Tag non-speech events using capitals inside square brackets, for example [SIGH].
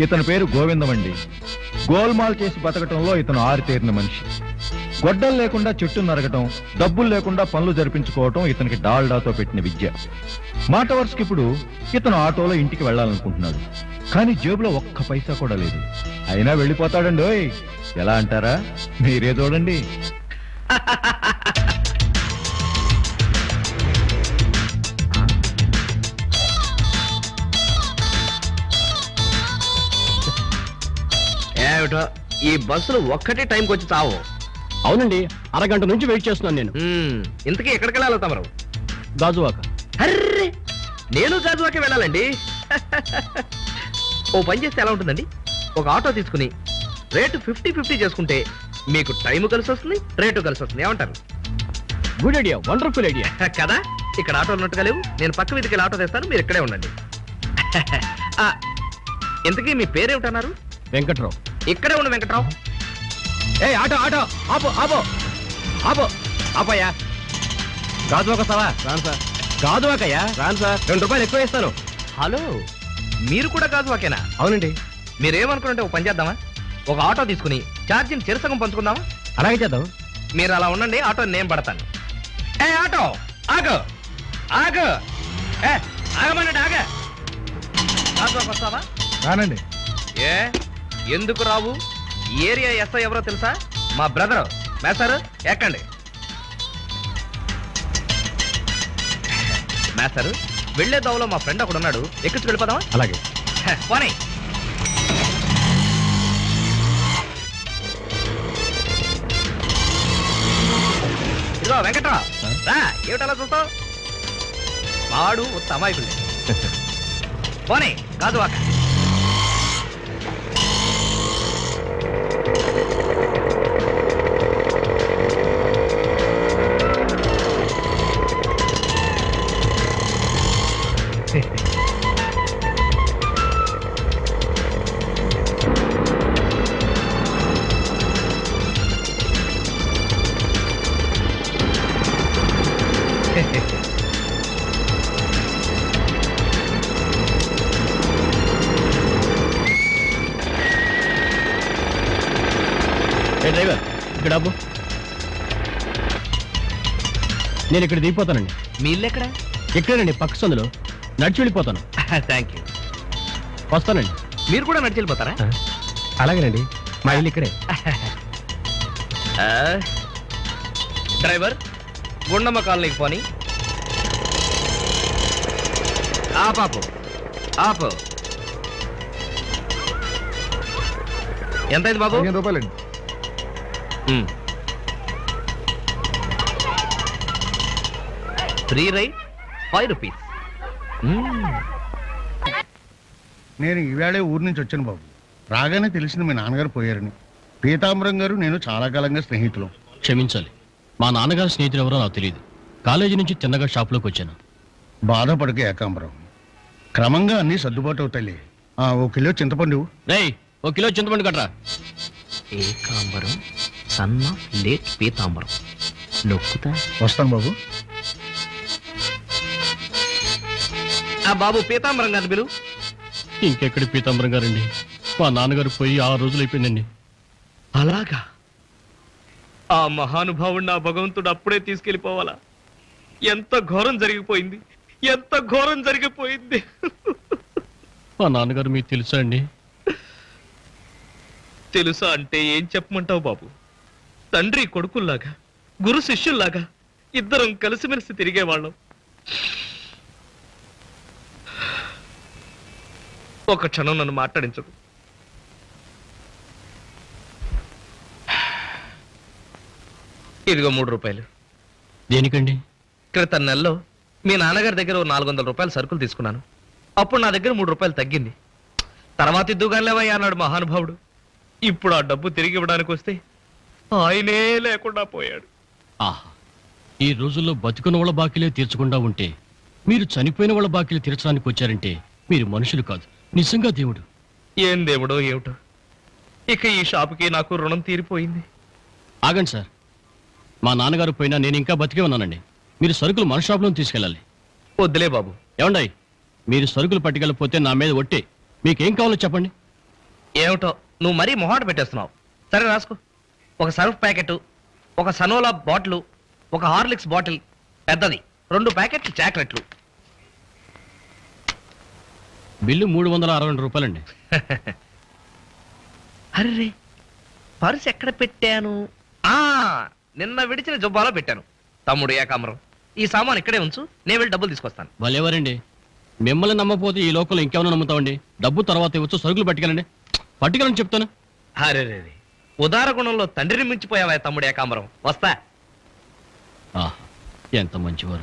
ఇతని పేరు గోవిందమండి. గోల్మాల్ చేసి బతకటంలో ఇతను ఆరితేరిన మనిషి. గొడ్డలు లేకుండా చెట్టు నరగటం డబ్బులు లేకుండా పనులు జరిపించుకోవటం ఇతనికి డాల్డాతో పెట్టిన విద్య. మాట వరుసకి ఇప్పుడు ఇతను ఆటోలో ఇంటికి వెళ్ళాలనుకుంటున్నాడు. కానీ జేబులో ఒక్క పైసా కూడా లేదు. అయినా వెళ్ళిపోతాడండి ఓయ్ ఎలా అంటారా? మీరే చూడండి. [LAUGHS] ఏమిటో? ఈ బస్సులు ఒక్కటే టైంకి వచ్చి చావు అవునండి అరగంట నుంచి వెయిట్ చేస్తున్నాను నేను. మ్మ్. ఇంతకీ ఎక్కడికి వెళ్ళాలి తమరు? గాజువాక. అర్రే! నేను గాజువాకి వెళ్ళాలండి. ఓ పని చేస్తే ఎలా ఉంటుందండి? ఒక ఆటో తీసుకుని రేటు ఫిఫ్టీ ఫిఫ్టీ చేసుకుంటే మీకు టైం కలిసి వస్తుంది రేటు కలిసి వస్తుంది. ఏమంటారు? గుడ్ ఐడియా వండర్ఫుల్ ఐడియా కదా? ఇక్కడ ఆటో ఉన్నట్టుగా లేవు. నేను పక్క వీధికి వెళ్ళి ఆటో తెస్తాను మీరు ఇక్కడే ఉండండి. ఆ, ఇంతకీ మీ పేరేమిటన్నారు? వెంకట్రావు. ఇక్కడే ఉండు వెంకట్రావు. ఏ ఆటో ఆటో. ఆపో ఆపో. ఆపో. ఆపోయా గాజువాక సావా రాను సార్. గాజువాకయ్యా రాను సార్. రెండు రూపాయలు ఎక్కువ ఇస్తాను హలో మీరు కూడా గాజువాకేనా అవునండి. మీరేమనుకుంటే ఒక పని చేద్దామా? ఒక ఆటో తీసుకుని ఛార్జింగ్ చిరసగం పంచుకుందామా? అలాగే చేద్దాం. మీరు అలా ఉండండి ఆటో నేను పడతాను. ఏ ఆటో ఆగు. ఆగు. ఏ ఆగమన్నాడు ఆగ. ఆటోకి వస్తావా రానండి. ఏ? ఎందుకు రావు? ఏరియా ఎస్ఐ ఎవరో తెలుసా? మా బ్రదర్. మేసారు ఎక్కండి. మేసారు వెళ్ళే దోవలో మా ఫ్రెండ్ ఒకడు ఉన్నాడు. ఎక్కించి వెళ్ళిపోదామా? అలాగే. పోనీ. ఇదిగో వెంకట్రావు రా ఏమిటలా చూస్తావు? వాడు ఉత్త అమాయకులే. [LAUGHS] పోనీ కాదు వాక డ్రైవర్ ఇక్కడ నేను ఇక్కడ దిగిపోతానండి. మీ ఇల్లు ఎక్కడ? ఇక్కడేనండి పక్క సందులో. నడిచి వెళ్ళిపోతాను. [LAUGHS] థ్యాంక్ యూ వస్తానండి. మీరు కూడా నడిచి వెళ్ళిపోతారా? అలాగేనండి మా ఇల్లు ఇక్కడే. [LAUGHS] ఆ, డ్రైవర్ గుండమ్మ కాలనీకి పోని. ఆ పాపు ఆపు. ఎంతైంది బాబు? పదిహేను రూపాయలండి. Free ride five rupees. నేను ఈవేళే ఊరు నుంచి వచ్చాను బాబు. రాగానే తెలిసింది మీ నాన్నగారు పోయారని. పీతాంబరం గారు నేను చాలా కాలంగా స్నేహితులు. క్షమించాలి. మా నాన్నగారి స్నేహితులు ఎవరో నాకు తెలియదు. కాలేజీ నుంచి తిన్నగా షాప్లోకి వచ్చాను. బాధపడక ఏకాంబరం. క్రమంగా అన్నీ సర్దుబాటు అవుతాయి ఆ, ఓ కిలో చింతపండు. రేయ్ ఓ కిలో చింతపండు కట్టరా ఏకాంబరం? సన్న లేట్ పీతాంబరం. నొక్కుతా? వస్తాను బాబు. ఆ బాబు పీతాంబరం గారిని పిలు. ఇంకెక్కడి పీతాంబరం గారండి? మా నాన్నగారు పోయి ఆరు రోజులు అయిపోయిందండి అలాగా? ఆ మహానుభావుడు ఆ భగవంతుడు అప్పుడే తీసుకెళ్ళిపోవాలా ఎంత ఘోరం జరిగిపోయింది? ఎంత ఘోరం జరిగిపోయింది? మా నాన్నగారు మీకు తెలుసా అండి? తెలుసా అంటే ఏం చెప్పమంటావు బాబు? తండ్రి కొడుకుల్లాగా గురు శిష్యుల్లాగా ఇద్దరం కలిసిమెలిసి తిరిగేవాళ్ళం. ఒక క్షణం నన్ను మాట్లాడించకు. ఇదిగో మూడు రూపాయలు. దేనికండి? క్రితం నెలలో మీ నాన్నగారి దగ్గర ఓ నాలుగు వందల రూపాయలు సరుకులు తీసుకున్నాను. అప్పుడు నా దగ్గర మూడు రూపాయలు తగ్గింది. తర్వాత ఇద్దుగానిలేవయ్యా అన్నాడు మహానుభావుడు. ఇప్పుడు ఆ డబ్బు తిరిగి ఇవ్వడానికి వస్తే ఆయనే లేకుండా పోయాడు. ఆహా ఈ రోజుల్లో బతుకున్న వాళ్ళ బాకీలే తీర్చకుండా ఉంటే మీరు చనిపోయిన వాళ్ళ బాకీలు తీర్చడానికి వచ్చారంటే మీరు మనుషులు కాదు నిజంగా దేవుడు. ఏం దేవుడో ఏమిటో? ఇక ఈ షాపుకి నాకు రుణం తీరిపోయింది. ఆగండి సార్. మా నాన్నగారు పోయినా నేను ఇంకా బతికే ఉన్నానండి. మీరు సరుకులు మన షాప్లో తీసుకెళ్ళాలి. వద్దులే బాబు. ఏమండాయి మీరు సరుకులు పట్టుకెళ్ళకపోతే నా మీద ఒట్టే. మీకేం కావాలో చెప్పండి. ఏమిటో? నువ్వు మరీ మొహాట పెట్టేస్తున్నావు. సరే రాసుకో. ఒక సర్ఫ్ ప్యాకెట్ ఒక సనోలా బాటిల్ ఒక హార్లిక్స్ బాటిల్ పెద్దది. రెండు ప్యాకెట్లు చాక్లెట్లు. బిల్లు మూడు వందల అరవై రెండు రూపాయలండి. [LAUGHS] అరే పర్స్ ఎక్కడ పెట్టాను? ఆ నిన్న విడిచిన జుబ్బాలో పెట్టాను. తమ్ముడు ఏకామరం ఈ సామాన్ ఇక్కడే ఉంచు నేను వెళ్ళి డబ్బులు తీసుకొస్తాను. వాళ్ళెవరండి మిమ్మల్ని నమ్మపోతే ఈ లోకల్ ఇంకెవరో నమ్ముతామండి. డబ్బు తర్వాత ఇవ్వచ్చు సరుకులు పట్టుకెళ్ళండి. పట్టుకెళ్ళని చెప్తాను. అరే. ఉదార గుణంలో తండ్రిని మించిపోయావా తమ్ముడు ఏకాంబరం వస్తా. ఆహా, ఎంత మంచివారు.